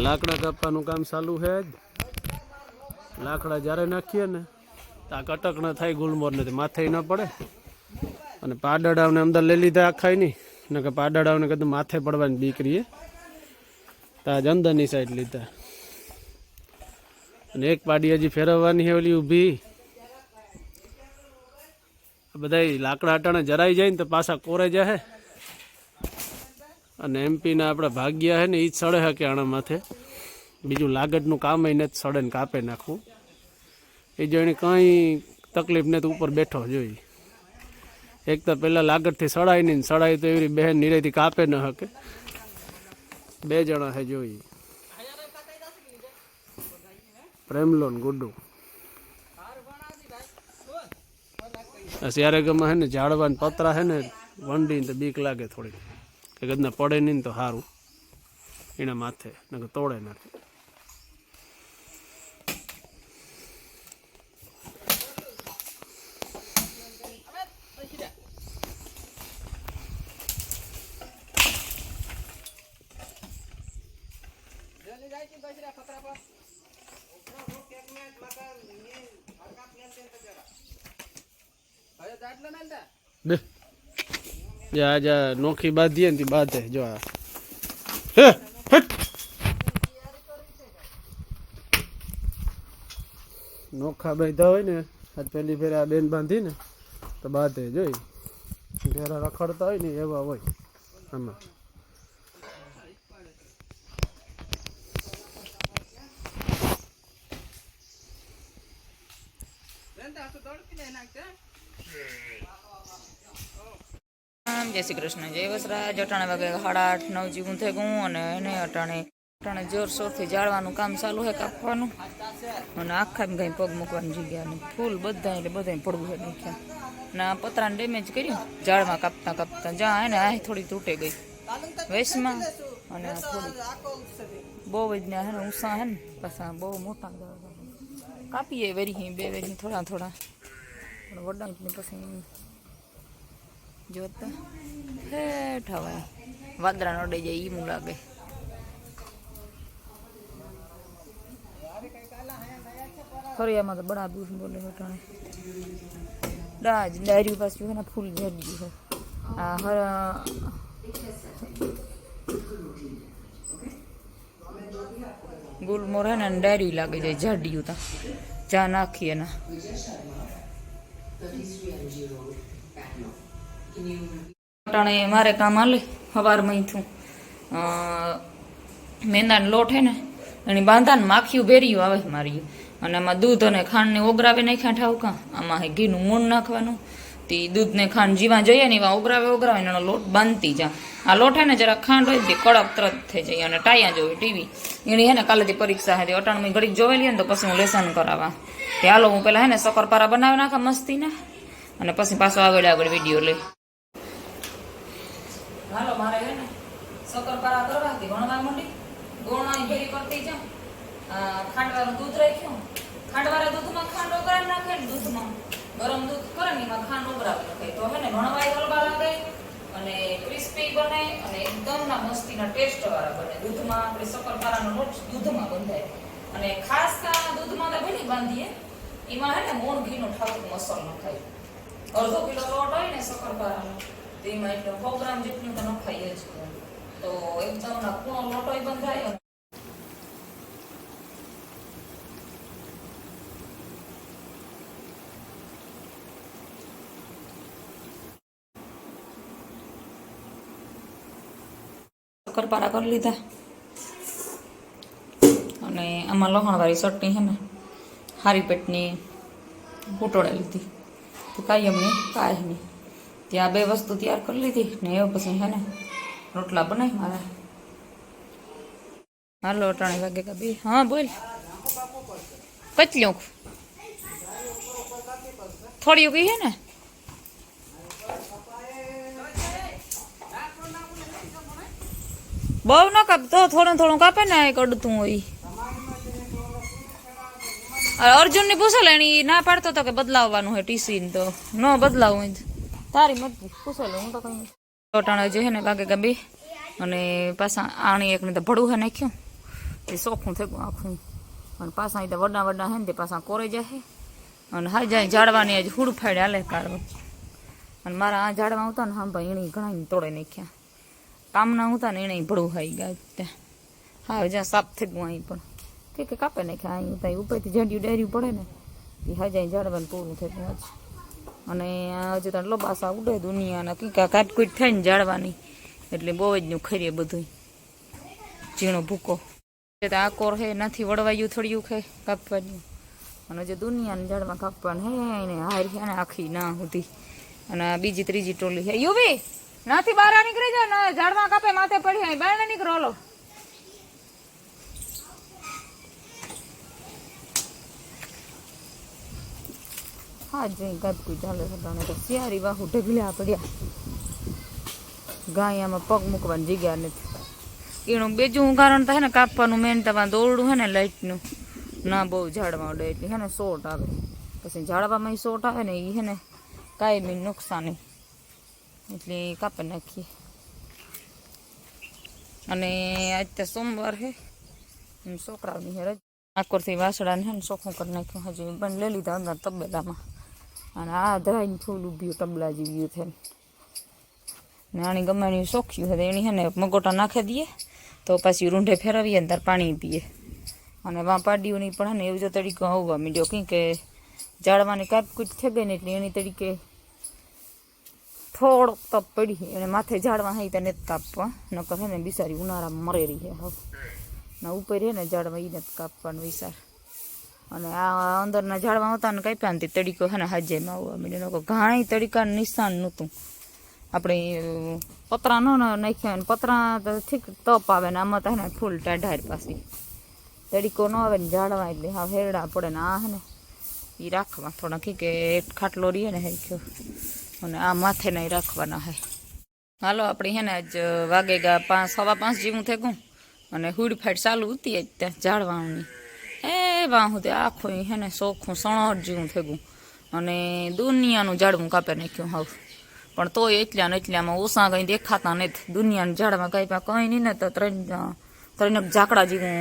લાકડા કાપવાનું કામ ચાલુ છે લાકડા જ્યારે નાખીએ ને, તો કટક ન થાય, ગુલમોર નથી, માથે ન પડે. અને પાડડાઓને અંદર લઈ લીધા આખા નહીં ને કે પાડડાવને કદું માથે પડવાની દીકરીએ. તો આજ અંદરની સાઈડ લીધા. અને એક પાડી હજી ફેરવવાની છે ઓલી ઊભી. બધા લાકડા અટાણે જરાઈ જાય ને તો પાછા કોરે જાય અને એમપીના આપણા ભાગ્યા છે ને એ જ સડે હકે આણા માથે. બીજું લાગડનું કામ એને જ સડે ને કાપે નાખવું. એ જો કંઈ તકલીફ ને તો ઉપર બેઠો જોઈ. એક તો પહેલાં લાગડથી સડાય નહીં સડાય તો એવી બહેન નિરેથી કાપે ન હકે. બે જણા છે જોઈ. પ્રેમલોન ગુડ્ડુ. ત્યારે ગમે હે ને ઝાડવા પતરા હે ને વંડી તો બીક લાગે થોડી કે ગદના પડે નહીં ને તો સારું એના માથે નકર તોડે નાખે. બે. જા જા, નોખી બાંધીએ ને બાંધે. જો નોખા બાંધા હોય ને, આજ પહેલી ફેર આ બેન બાંધી ને તો બાંધે, જોઈ. ઘેરા રખડતા હોય ને, એવા હોય. આમાં. આમ જય શ્રી કૃષ્ણ. જય વસરાજ, અટાણે વાગે સાડા આઠ, નવ જેવું થઈ ગયું અને એને અટાણે અટાણે જોરશોરથી જાળવાનું કામ ચાલુ છે કાપવાનું. અને આખા કઈ પગ મૂકવાની જગ્યા નહીં. ફૂલ બધા એટલે બધા પડવું છે નાખ્યા અને આ પતરાને ડેમેજ કર્યું. ઝાડમાં કાપતા કાપતા જ્યાં એને આ થોડી તૂટે ગઈ. વેસમાં અને આ થોડી બહુ જ ને હે ને ઊંસા હે ને. પાછા બહુ મોટા ઝાડ. કાપીએ વેરી બે વેરી થોડા થોડા. પણ વડા ને પછી જોતા. હેઠ હવે. વાદરા નડે જાય ઈમું લાગે. ફરિયામાં તો બડા દૂધ બોલે વટાણે ડાજ ડાયરી પાછું છે ને ફૂલ ઝડી છે. આ હર ગુલમોર હે ને ડાયરી લાગે જાય ઝાડ્યું તા. ચા નાખીએ ને અટાણે મારે કામ હાલે સવારમાં થયું. મેંદાનો લોટ હે ને, એની બાંધાને માખિયું ભેર્યું આવે મારી. અને આમાં દૂધ અને ખાંડને ઓગરાવે નાખ્યા ઠાવકા આમાં ઘીનું મૂળ નાખવાનું. તે દૂધને ખાંડ જીવા જોઈએ ને એવા ઓગરાવે ઓગરાવે એનો લોટ બાંધતી જા. આ લોટ હે ને જરા ખાંડ હોય તે કડક તરત થઈ જાય અને ટાયા જોવે ટીવી. એની હે ને કાલેથી પરીક્ષા હતી તે અટાણ મેં ઘડીક જોવેલી ને તો પછી હું લેસન કરાવવા તે હાલો હું પેલા હે ને સકરપારા બનાવી નાખા મસ્તીના. અને પછી પાછો આગળ આગળ વીડિયો લઈ. હાલો, મારે હે ને શકરપારા કરવા હતી ભણવા માંડી. ગોળાની ભેરી કરતી જાઉં આ, ખાંડવાળું દૂધ રાખ્યું. ખાંડવાળા દૂધમાં ખાંડ ઓગળાવી નાખે ને દૂધમાં ગરમ દૂધ કરે ને એમાં ખાંડ ઓગળાવી નાખે. તો હે ને ભણવાય હલવા લાગે અને ક્રિસ્પી બને અને એકદમ ના મસ્તીના ટેસ્ટ વાળા બને. દૂધમાં આપણે શક્કરપારાનો લોટ દૂધમાં બંધાય. અને ખાસ દૂધમાં તો ભેલી બાંધીએ, એમાં હે ને મોણ ઘીનો ઠાકુર મસાલો થાય. અડધો કિલો લોટ હોય ને શકરપારાનો તો એટલે સો ગ્રામ જેટલું તો નખાય જ. તો એકદમ ના ખૂણો લોટોય બંધાયો અને શકરપારા કરી લીધા. અને આમાં લહણવાળી ચટણી છે ને, હારી પેટની ઘૂંટોળા લીધી. તો કાયમની કાયમની ત્યાં બે વસ્તુ તૈયાર કરી લીધી ને એ પછી છે ને રોટલા બનાવી મારા. હાલો, અટાણી વાગે કા બે. હા, બોલ. કચલ્યું થોડીયું કઈ છે ને? બહુ ન કાપતો થોડું થોડું કાપે ને, એક અડતું હોય. અર્જુનની પૂછે લે, એની ના પાડતો હતો કે બદલાવવાનું હોય ટીસી તો. ન બદલાવું હોય તો. તારી મરજી. પૂછેલો હું તો કઈ ટોટાણા જે છે ને વાગે કે બે અને પાછા આણી એક ને તો ભડું હે નાખ્યું. એ સોખું થઈ ગયું આખું. અને પાછા અહીં વડા વડા હે ને તે પાછા કોરે જાય અને હા જાય ઝાડવાની આજે હુડ ફાડે હાલે કાઢવા અને મારા આ ઝાડવા આવતા ને હા ભાઈ એણે ઘણા તોડે નાખ્યા. કામના આવતા ને એણે ભડું ખાઈ ગયા ત્યાં હા જ્યાં સાફ થઈ ગયું અહીં પણ. કે કાપે નાખ્યા, અહીં ઉપરથી ઝાડિયું ડેર્યું પડે ને. એ હા જાય ઝાડવાનું પૂરું થઈ ગયું અને હજી તો લબાસા ઉડે દુનિયાના કંઈક કાટકૂટ થાય ને ઝાડવાની એટલે બહુ જ નું ખરીએ બધું ઝીણો ભૂકો. આકોર હે નથી વળવાયું થોડ્યું ખે કાપવાનું. અને જે દુનિયાને ઝાડમાં કાપવાનું હે, એને હાર છે ને આખી ના સુધી. અને બીજી ત્રીજી ટોલી હે. યુવી, નાથી બહાર નીકળી જાય ને, ઝાડમાં કાપે, માથે પડી બહાર નીકળો હા જઈ કાપકું ચાલે છે તને તો સિયારી વાહુ ઢગલ્યા પડ્યા ગાયામાં પગ મૂકવાની જગ્યા નથી એનું બીજું કારણ તો હે ને કાપવાનું મેન તમારે દોરડું હે ને લાઇટનું ના બહુ ઝાડમાં ઉડે એટલે હે ને સોટ આવે પછી ઝાડવામાં સોટ આવે ને એ હે ને કાયમી નુકસાની એટલે એ કાપી નાખીએ અને આજ તો સોમવાર હે એમ છોકરાઓની હે રજા આકોરથી વાસડાને હે ને ચોખ્ખું કરી નાખ્યું હજી પણ લઈ લીધા અંદર તબેલામાં અને આ ધરાઈને ફૂલ ઊભ્યું તબલા જેવ્યું છે ને આની ગમાણી સોખ્યું છે એની હે ને મગોટા નાખી દઈએ તો પાછી રૂંઢે ફેરવીએ ને તાર પાણી પીએ અને વા પાડીઓની પણ હે ને એવું જો તરીકો આવવા માંડ્યો કંઈ કે ઝાડવાની કાપકૂટ થઈ ગઈ ને એટલે એની તરીકે થોડોક તપ પડી એને માથે ઝાડવા હાઈ તને કાપવા નકર હે ને બિસારી ઉનાળામાં મરે રહી છે હવે ના ઉપર હે ને ઝાડવા એને જ કાપવાનું વિચાર અને આ અંદરના ઝાડવા હતા ને કાપ્યા ને તડીકો હે ને હાજેમાં આવવા માંડ્યો. લોકો ઘાણી તડીકાનું નિશાન નહોતું. આપણે પતરા નો નાખ્યા ને પતરા તો ઠીક તપ આવે ને આમાં તો ને ફૂલ ટાઢાર પાછી. તડીકો ન આવે ને ઝાડવા એટલે હા હેરડા પડે ને આ હે ને એ રાખવા થોડા કી કે એક ખાટલો રહીએ ને હેખ્યો અને આ માથે ને રાખવાના હે. હાલો, આપણે હે ને આજ વાગે ગા પાંચ, સવા પાંચ જેવું થઈ ગયું. અને હુડ ફાટ ચાલુ હતી ત્યાં ઝાડવાની વાહું તે આખું હે ને સોખું સણહટ જેવું થઈ અને દુનિયાનું ઝાડવું કાપે નાખ્યું હાવ. પણ તોય એટલા ને એટલામાં ઓછા કંઈ દેખાતા નથી. દુનિયાના ઝાડમાં કાપ્યા કંઈ નહીં ને તો ત્રણ ત્રણ ઝાકડા જેવું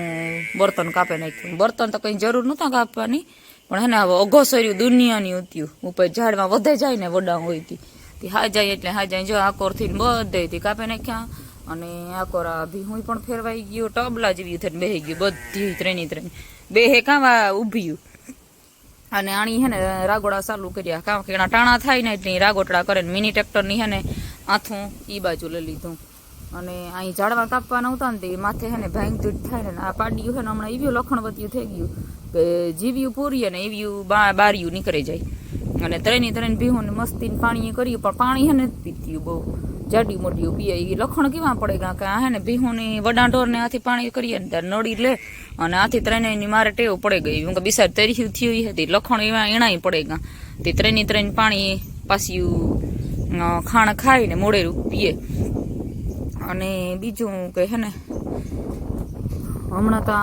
બર્તન કાપી નાખ્યું. બર્તન તો કંઈ જરૂર નહોતા કાપવાની. પણ હેને હવે અઘોસર્યું દુનિયાની ઉત્યું. ઉપર ઝાડમાં વધે જાય ને વડા હોય હતી હા જાય એટલે હા જાય જો આકોરથી બધેથી કાપી નાખ્યા. અને આકોર આ ભીહું પણ ફેરવાઈ ગયો, ટબલા જેવી થઈને બેહી ગયું, બધી ત્રણે ત્રણ. બે હે કાવા ઊભ્યું અને આણી હે ને રાગોડા ચાલુ કર્યા કામ કે ટાણા થાય ને એટલે રાગોટડા કરે ને મિની ટ્રેક્ટરની હે ને આથું ઈ બાજુ લઈ લીધું. અને અહીં ઝાડવા કાપવાના હતા ને તે માથે હે ને ભાંગ તૂટ થાય ને આ પાડ્યું હે ને હમણાં એવ્યું લખણવતીયું થઈ ગયું કે જીવ્યું પૂરીએ ને એવ્યું બાર્યું નીકળી જાય. અને ત્રણે ત્રણ ભીહું ને મસ્તી પાણી કર્યું, પણ પાણી હે ને પીત્યું બહુ. જાડી મોટી પીએ એ લખણ કેવા પડે કે આ હે ને ભીહુંની વડા ઢોરને આથી પાણી કરીએ ને ત્યારે નડી લે અને આથી ત્રણેયની મારે ટેવ પડે ગઈ. હું કે બિસાર તરી થયું હતી. લખણ એવા એણાય પડે ગયા તે ત્રણેય ત્રણ પાણી પાછું ખાણ ખાઈને મોડેરું પીએ. અને બીજું કે હે ને, હમણાં તો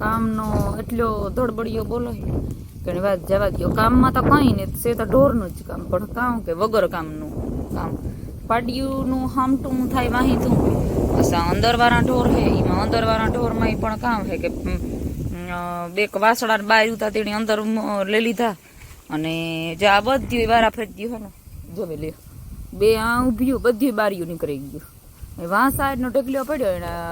કામનો એટલો ધડબડિયો બોલો ઘણી વાત જવા દો કામમાં તો કંઈ ને સે તો ઢોરનું જ કામ. પણ કામ કે વગર કામનું કામ. પાડિયુંનું હામટું થાય વાહીતું બસ આ અંદરવાળા ઢોર હે, એમાં અંદરવાળા ઢોરમાં એ પણ કામ હે કે બે વાસડા બાર ઉતા તેની અંદર લઈ લીધા. અને જે આ બધી વારા ફરતી હોય ને, જોવે લે. બે આ ઊભ્યું બધી બારીઓ નીકળી ગયું એ વાં ઢગલ્યો પડ્યો એના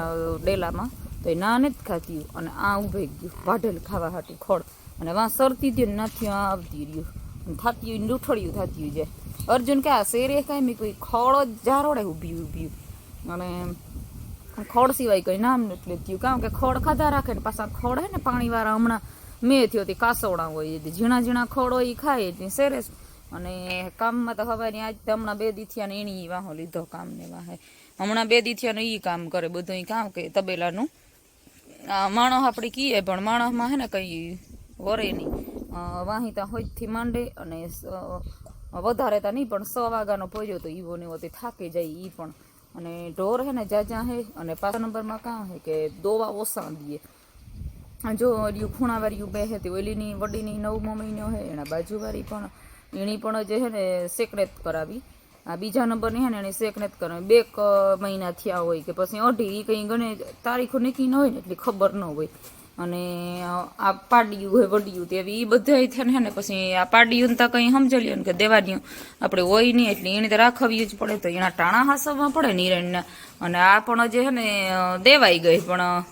ડેલામાં, તો એ ના નથી ખાતી અને આ ઊભી ગયું વાઢેલ ખાવા હાટું ખોળ. અને વાં સરતી નથી, આ આવતી રહ્યું. થાતી હોય લૂંઠળિયું થતી જાય. અર્જુન કે, આ શેરે કાંઈ મેં કોઈ ખોળ જ જારોડે ઊભી ઊભી. અને ખોળ સિવાય કંઈ નામ નથી થયું કારણ કે ખોળ ખાધા રાખે ને પાછા ખોળ હે ને પાણીવાળા હમણાં મેં થયો તે કાસોડા હોય એટલે ઝીણા ઝીણા ખોળ એ ખાય એટલે શેરે અને કામમાં તો હવાની આજ હમણાં બે દીથિયાને ને એની વાહો લીધો કામને વાહે. હમણાં બે દી એ કામ કરે બધું કામ કે તબેલાનું. આ માણસ આપણે કહીએ પણ માણસમાં હે ને કંઈ વરે નહીં. વાહિતા હોજથી માંડે અને વધારે તો નહીં, પણ સો વાગ્યાનો પોર્યો તો ઈવો ને એવો થાકી જાય એ પણ. અને ઢોર હે ને જાજા હે, અને પાછા નંબરમાં કાં હે કે દોવા ઓસા દીએ જો ઓલી ખૂણાવાળી બે હે, તે ઓલીની વડીની નવમો મહિનો હે, એના બાજુવાળી પણ એની પણ જે હે ને સેકરેત કરાવી. આ બીજા નંબરની હે ને એને શેક કરાવી. બે મહિના થયા હોય કે પછી અઢી એ કંઈ ગણે તારીખો નક્કી ન હોય ને એટલી ખબર ન હોય. અને આ પાડિયું હોય, વડિયું તેવી એ બધા થયા ને પછી આ પાડ્યું તો કંઈ સમજલ્યું ને કે દેવાની આપણે હોય નહીં, એટલે એને તો રાખવી જ પડે. તો એના ટાણા હાસવવા પડે નિરણના અને આ પણ જે હે ને દેવાઈ ગઈ પણ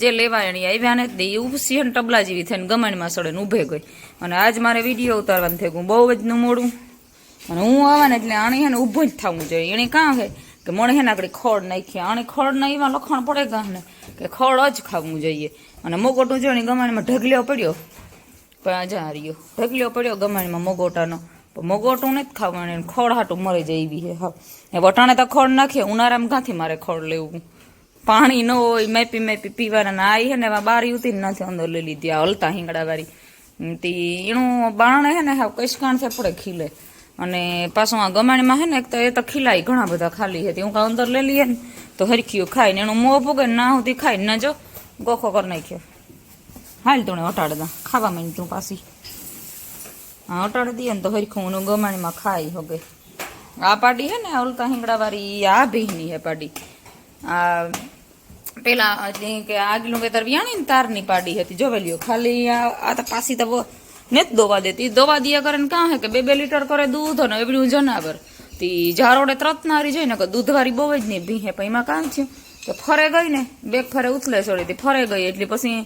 જે લેવા એની આવ્યા ને તે ઉપસી ને ટબલા જેવી થઈને ગમાણીમાં સડે ઊભે ગઈ. અને આજ મારે વીડિયો ઉતારવાનું થઈ ગયું, બહુ જ નું મોડું. અને હું આવવાને એટલે આણી હે ને, ઊભું જ થવું જોઈએ. એને કાં છે કે મને હે ને આગળ ખોડ નાખી. અને ખોડ ના એમાં લખણ પડે કાં કે ખોડ જ ખાવું જોઈએ. અને મોગોટું જો ને ગમાણીમાં ઢગલ્યો પડ્યો. પણ જા રહ્યો. ઢગલ્યો પડ્યો ગમાણીમાં મોગોટાનો. મોગોટું નથી ખાવાનું ખોળ હાટું મરી જાય એવી હે હા. એ વટાણે તો ખડ નાખીએ ઉનાળામાં ક્યાંથી મારે ખોળ લેવું? પાણી ન હોય, મેપી મેપી પીવાના. ના આવી હે ને બારી ઉતી નથી અંદર લઈ લીધી આ હલતા હિંગડા વાળી તી એનું બાણ હે ને કઈસકાણ છે, પડે ખીલે. અને પાછું આ ગમાણીમાં હે ને એક તો એ તો ખીલાય ઘણા બધા ખાલી હતી. હું કાં અંદર લઈ લઈએ ને તો હરખ્યું ખાય ને એનું મોં ભૂગે ને સુધી ખાય ને જો, ગોખો કરી નાખ્યો. હાલ તું હટાડતા ખાવા માંડી તું પાછી. હા હટાડી દઈએ ને તો હરખું એનું ગમાણીમાં ખાય હોગે. આ પાડી હે ને ઓલતા ઉલતા હિંગડા આ ભીની હે પાડી. આ પેલા કે આગલું વેતર વ્યાણી ને તારની પાડી હતી. જોવેલીઓ ખાલી આ તો પાછી તો ને જ દોવા દેતી. દોવા દિયા કરે ને કાં હે કે બે બે લીટર કરે દૂધ અને એવડું જનાવર. તી ઝારોડે ત્રતનારી નારી જાય ને કે દૂધવાળી બહુ જ નહીં ભીહે પણ એમાં કામ થયું કે ફરે ગઈ ને, બેગ ફરે ઉથલે છોડી હતી ફરે ગઈ એટલે પછી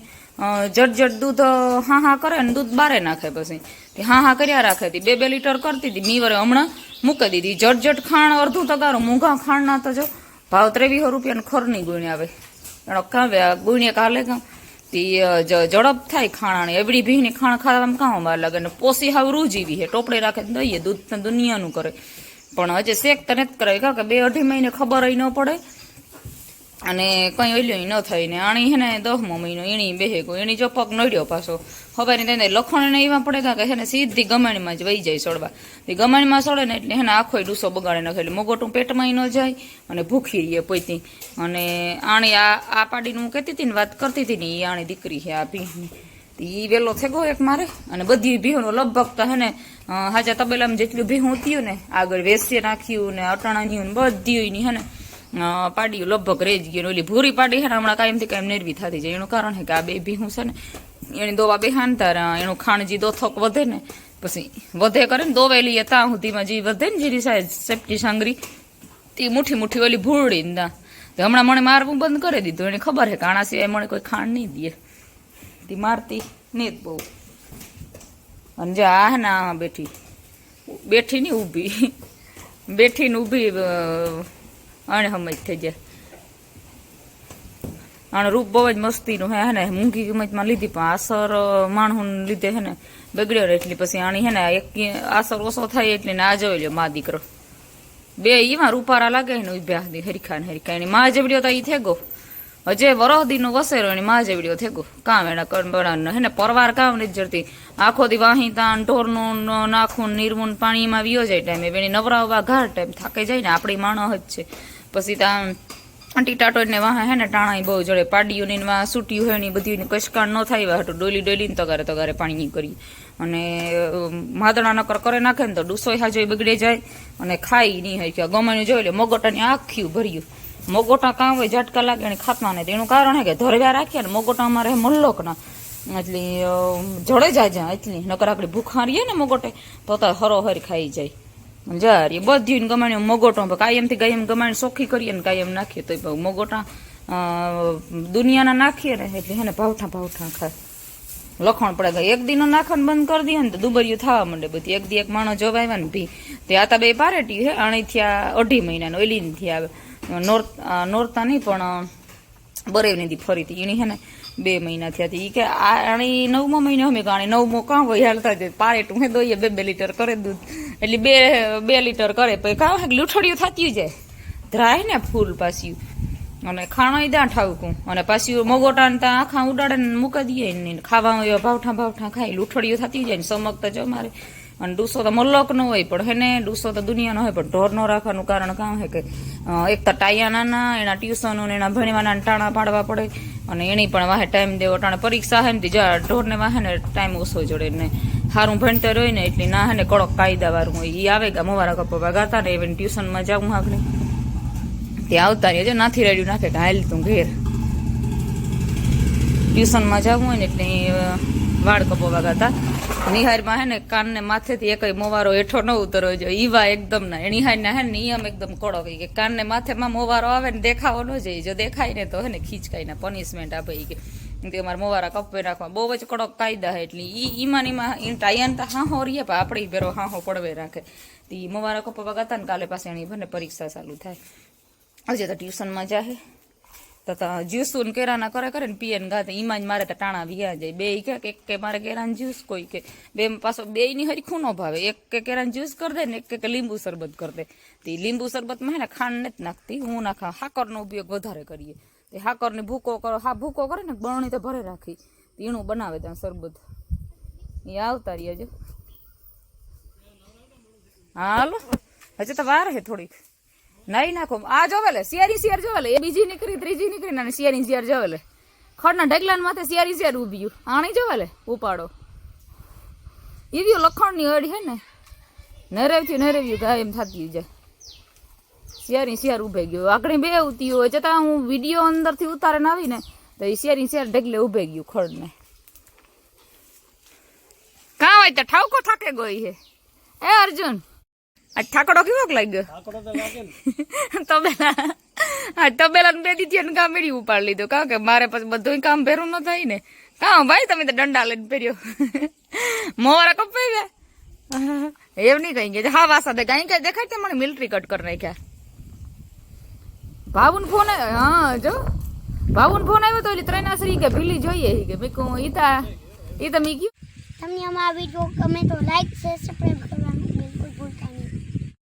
જટ દૂધ હા હા કરે ને દૂધ બારે નાખે પછી. તે હા હા કર્યા રાખે હતી બે બે લીટર કરતી હતી. મીવરે હમણાં મૂકી દીધી. જટ ખાણ, અડધું તગારું મૂંઘા ખાણ ના તો જો. ભાવ ત્રેવીસો રૂપિયાનું ખરની ગુણી આવે એનો કાં આ ગુણીએ કાલે કાં? તી જ- ઝડપ થાય ખાણાની. એવડી ભીની ખાણ ખાવામાં કાં અમારે લાગે ને પોસી હાવ રૂ જીવી હે. ટોપડે રાખે દઈએ દૂધ દુનિયાનું કરે. પણ હજી શેક તો નથી કરાય કારણ કે બે અઢી મહિને ખબર ન પડે. અને કંઈ ઓલ્યો ન થાય ને અણી હે ને દસમો મહિનો એણી બેહે ગયો એણી જો પગ નડ્યો પાછો. નહીં તેને, લખણ ને એવા પડે કાં કે છે ને સીધી ગમાણીમાં જ વહી જાય સડવા એ ગમાણીમાં સડે ને એટલે હેને આખો ડૂસો બગાડે નાખે. એટલે મોગોટું પેટમાં ન જાય અને ભૂખી રહીએ પોતી અને આણી આ આ પાડીને હું કહેતી હતી ને, વાત કરતી હતી ને એ આણી દીકરી છે, આ ભીહની એ વેલો થેગો એક મારે. અને બધી ભીહોનો લગભગ તો હે ને હાજા તબેલામાં જેટલું ભીહું થયું ને, આગળ વેસ્ય નાખ્યું ને અટાણાની ને બધી એની હે ને. અ, પાડીયું લગભગ રહી જ ગયું ઓલી ભૂરી પાડી ને હમણાં કાયમથી કાયમ નેરવી થતી જાય. એનું કારણ છે કે આ બે ભીહું છે ને એની દોવા બેહાનતા તારા એનું ખાણજી દોથક વધે ને પછી વધે કરે ને દોવેલી ત્યાં સુધીમાં જે વધે ને જીરી સાહેબ સેફટી સાંગરી. તે મુઠ્ઠી મુઠ્ઠી ઓલી ભૂરડી ને. તે હમણાં મને મારવું બંધ કરી દીધું. એને ખબર છે કાણા સિવાય મને કોઈ ખાણ નહીં દે. તે મારતી નહીં જ બહુ. અને જે આ હે ને બેઠી. બેઠી નહીં ઊભી. બેઠી ને ઊભી સમજ થઈ જાય. આનું રૂપ બહુ જ મસ્તીનું હે ને? મૂંઘી કિંમતમાં લીધી, પણ આસર માણહું લીધે હે ને, બગડ્યો એટલી પછી આણી હે ને એક આસર ઓછો થાય એટલે આ જોઈ લ્યો મા દીકરો. બે એમાં રૂપારા લાગે ને ઉભ્યા હતી હરીખા ને હરીખા. એની મા જેવડ્યો તો ઈ થેગો હજે વરહદીનો વસેરો, એની મા જેવડ્યો થેગો કામ એના કરવાના હે ને, પરવાર કામ નથી જડતી. આખો દી વાહી તાન ઢોરનું નાખું, ને નીરવું ને પાણીમાં વિયો જાય ટાઈમે. એની નવરાવવા ઘાટ ટાઈમ થાકે જાય ને, આપણી માણસ જ છે. પછી ત્યાં ટીટાટો ને વાહ હે ને ટાણા બહુ જડે પાડીયું ને વાહ સૂટ્યું હોય ને બધી કશકાણ ન થાય હાટું, ડોલી ડોલી ને તગારે તગારે પાણી કરી. અને માદણા નકર કરે નાખે ને તો ડૂસોય હાજો બગડે જાય અને ખાઈ નહીં હોય કે ગમાનું જોઈ લે, મોગોટાની આખ્યું ભર્યું. મોગોટા કાં હોય ઝટકા લાગે અને ખાતા નહીં તેનું કારણ હે કે ધરવ્યા રાખ્યા ને મોગોટા અમારે હે મલ્લોકના. એટલે જડે જાય જ્યાં એટલી. નકર આપણે ભૂખા રહીએ ને મોગોટે, તો હરો હર ખાઈ જાય. જારી બધી ગમાણી મગોટો કાયમથી કાયમ ગમાણી સોખી કરીએ ને કાયમ નાખીએ તો મગોટા દુનિયાના નાખીએ ને, એટલે હે ને ભાવઠા ભાવઠા ખાય. લખણ પડે ભાઈ એક દિનો નાખવાનું બંધ કરી દઈએ ને તો દુબરિયું થવા માંડે બધી. એક દી એક માણસ જોવા આવ્યા ને ભી. તે આ તા બે પારેટી હે અણી થયા અઢી મહિનાનો ઓલી થયા. નોર્થ નોરતા નહીં, પણ બરેવની દી ફરી હતી. એની છે ને બે મહિના થયા હતી. એ કે આ નવમો મહિનો અમે ગાણી. નવમો કાં હોય હાલતા જાય પારેટું હે દોઈએ બે બે લીટર કરે દૂધ. એટલે બે બે લીટર કરે. પછી કાં હે લૂંઠડિયું થતી જાય ધરાય ને ફૂલ પાછું અને ખાણો ત્યાં ઠાવકું અને પાછું મગોટા ને ત્યાં આખા ઉડાડે મૂકી દઈએ ને ખાવા ભાવઠા ભાવઠા ખાય. લૂંઠડિયું થતી જાય ને સમક તો જો મારે અને ડૂસો તો મલ્લોક નો હોય, પણ હેને ડૂસો તો દુનિયાનો હોય, પણ ઢોર નો રાખવાનું કારણ કામ હે કે એક તો ટાયા નાના, એના ટ્યુશનો ને એના ભણવાના ટાણા પાડવા પડે, અને એની પણ વાહે ટાઈમ દેવો ટાણે. પરીક્ષા હે ને જ્યાં ઢોરને વાહે ને ટાઈમ ઓછો જોડે ને સારું ભણતર હોય ને એટલે ના હે ને કડક કાયદા વાળું હોય. એ આવે કે મોવારા કપા ગાતા ને even ટ્યુશનમાં જાઉં આગળ ત્યાં આવતા રહીએ નાથી રેડ્યું નાખે કે હાલ તું ઘેર. ટ્યુશનમાં જવું હોય ને એટલે વાળ કપોવા હતા. નિહારમાં હે ને કાનને માથેથી એકય મોવારો હેઠો ન ઉતરવો જોઈએ. ઈવા એકદમ ના. નિહારના હે નિયમ એકદમ કડો કહી કે કાનને માથેમાં મોવારો આવે ને દેખાવો ન જોઈએ. જો દેખાય ને તો હે ને ખીચકાઈને પનિશમેન્ટ આપે કે. કે અમારે મોવારા કપે રાખવા. બહુ જ કડક કાયદા હે એટલે ઈ ઈમાં ઈમાં ઈ ટાયન તો હાહો રીએ પણ આપણે ભેરો હાહો પડવે રાખે. તો ઈ મોવારા કપવા ગાતા ને કાલે પાસે એની ભને પરીક્ષા ચાલુ થાય. હજી તો ટ્યુશનમાં જાહે. તો જ્યુસું ને કેરાના કરે કરે ને પીએ ને ગાતે. ઈમાં જ મારે તો ટાણા વ્યા જાય. બે કે એક કે મારે કેરાન જ્યુસ, કોઈ કે બે પાછો બે ની હરખું ન ભાવે. એક કે કેરાન જ્યુસ કરી દે ને એક કે લીંબુ શરબત કરી દે. તે લીંબુ શરબતમાં હે ને ખાંડ નથી નાખતી. હું નાખા હાકરનો ઉપયોગ વધારે કરીએ. તે હાકરને ભૂકો કરો. હા, ભૂકો કરે ને બરણી તો ભરે રાખી. તીણું બનાવે ત્યાં શરબત. એ આવતા રહીએ જો. હાલો. હજી તો વાર હે થોડીક. નહીં નાખો. આ જોવે લે શિયારી શિયાર જોવે લે એ બીજી નીકળી, ત્રીજી નીકળી અને શિયારી શિયાર જોવે લે ખડના ઢગલાન માથે શિયારી શિયાર ઊભી. આણી જોવે લે ઉપાડો. એવી લખણની અડી હે ને? નરેવથી નરેવ્યું ગાય એમ થતી જાય. શિયારી શિયાર ઉભે ગયો. આગળ બે ઉતી હોય, છતાં હું વીડિયો અંદરથી ઉતારે ને આવીને તો એ શિયારી શિયાર ઢગલે ઉભે ગયું ખડને. કાં હોય તો ઠાવકો થાકે ગઈ હે. એ અર્જુન આ ઠાકડો કેવો લાગ્યો આકડો તો લાગે ને તબેલા હા તબેલા બે દીધી અને કામેડી ઉપાડ લીધો કારણ કે મારે પછી બધું કામ ભેરું ન થાય ને કાં ભાઈ તમે તો દંડા લઈને પહેર્યો મોવારા કપાઈ ગયા એમ નહીં કઈ ગયા હા વાસા દે કઈ કઈ દેખાય તે મને મિલિટરી કટ કરી નાખ્યા. ભાવુન ફોન હા જો. ભાવુન ફોન આવ્યો તો એટલે ત્રણાશ્રી કે ભીલી જોઈએ કે મેં કહું ઈ તા ઈ તો મેં કીધું તમને અમારા વીડિયો ગમે તો લાઈક શેર સબસ્ક્રાઈબ